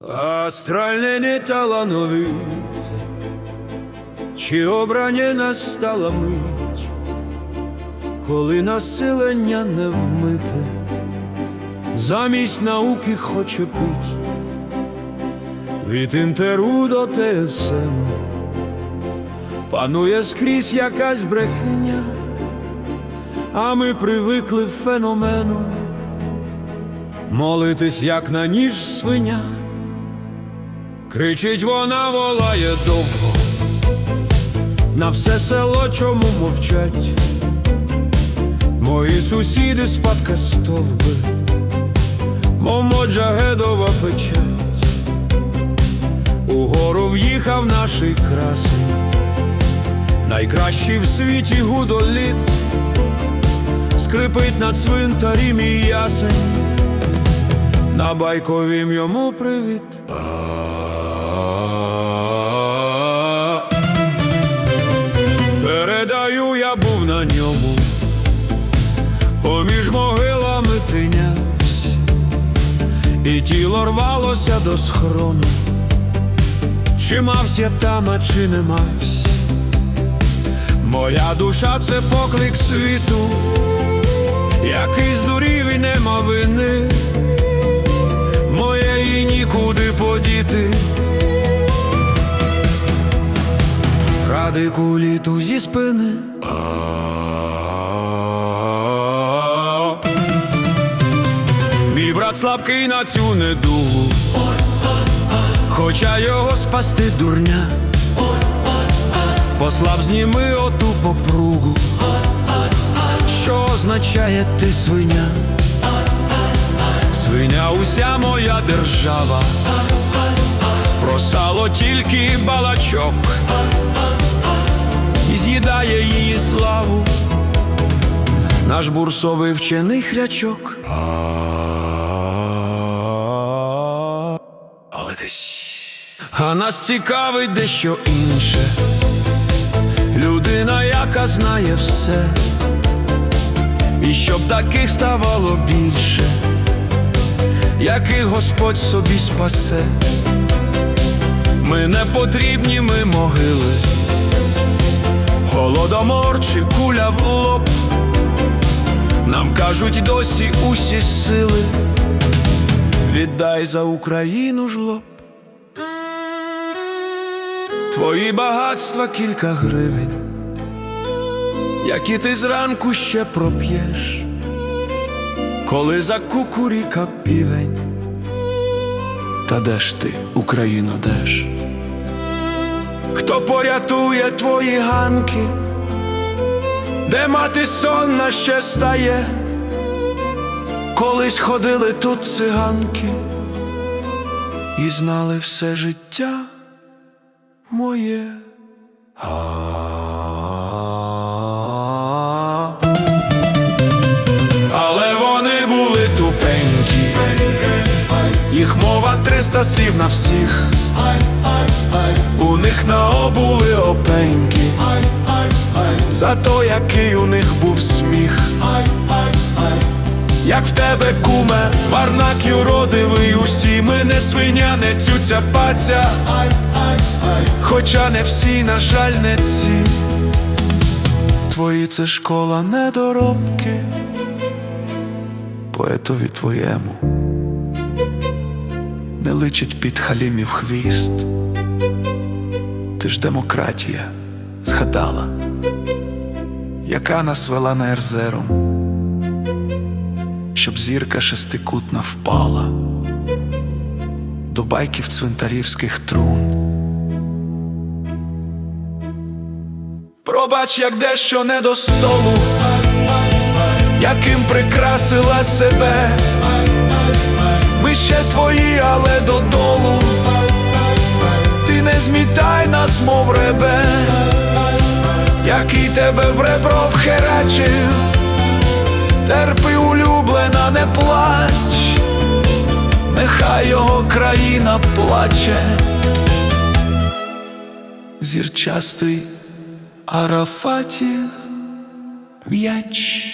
Астральне неталановите, чи обрання настала мить, коли населення не вмите, замість науки хоче пить, від інтеру до ТСН панує скрізь якась брехня, а ми привикли феномену молитись, як на ніж свиня. Кричить вона, волає довго, на все село чому мовчать, мої сусіди спадка стовби, мов моджагедова печать, угору в'їхав наш красень, найкращий в світі гудоліт, скрипить на цвинтарі мій ясень, на байковім йому привіт. Передаю, я був на ньому, поміж могилами тинявсь, і тіло рвалося до схорону, чи мавсь я там, а чи не мавсь. Моя душа це поклик світу, Ради куліту зі спини. Мій брат слабкий на цю недугу, хоча його спасти дурня, послаб зніми оту попругу, що означає ти свиня, свиня уся моя держава, про сало тільки балачок і з'їдає її славу, наш бурсовий вчений хрячок. Але десь. А нас цікавить дещо інше. Людина, яка знає все, і щоб таких ставало більше, яких Господь собі спасе. Ми не потрібні, ми могили. Голодомор чи куля в лоб, нам кажуть досі усі сили, віддай за Україну жлоб. Твої багатства кілька гривень, які ти зранку ще проп'єш, коли за кукуріка півень. Та де ж ти, Україно, де ж? Хто порятує твої ганки, де мати сонна ще стає, колись ходили тут циганки і знали все життя моє. Але вони були тупенькі, їх мова триста слів на всіх. У них на обули опеньки, Зато який у них був сміх, як в тебе куме, варнак юродивий, усі ми не свиня, не цюця паця, хоча не всі, на жаль, не ці. Твої це школа недоробки, поетові твоєму. Не личить під халімів хвіст. Ти ж демократія згадала, яка нас вела на ерзером, щоб зірка шестикутна впала до байків цвинтарівських трун. Пробач, як дещо не до столу, яким прикрасила себе. Ми ще твої, але додолу. Мов ребе, який тебе в ребро вхерачив. Терпи, улюблена, не плач, нехай його країна плаче. Зірчастий Арафатів м'яч.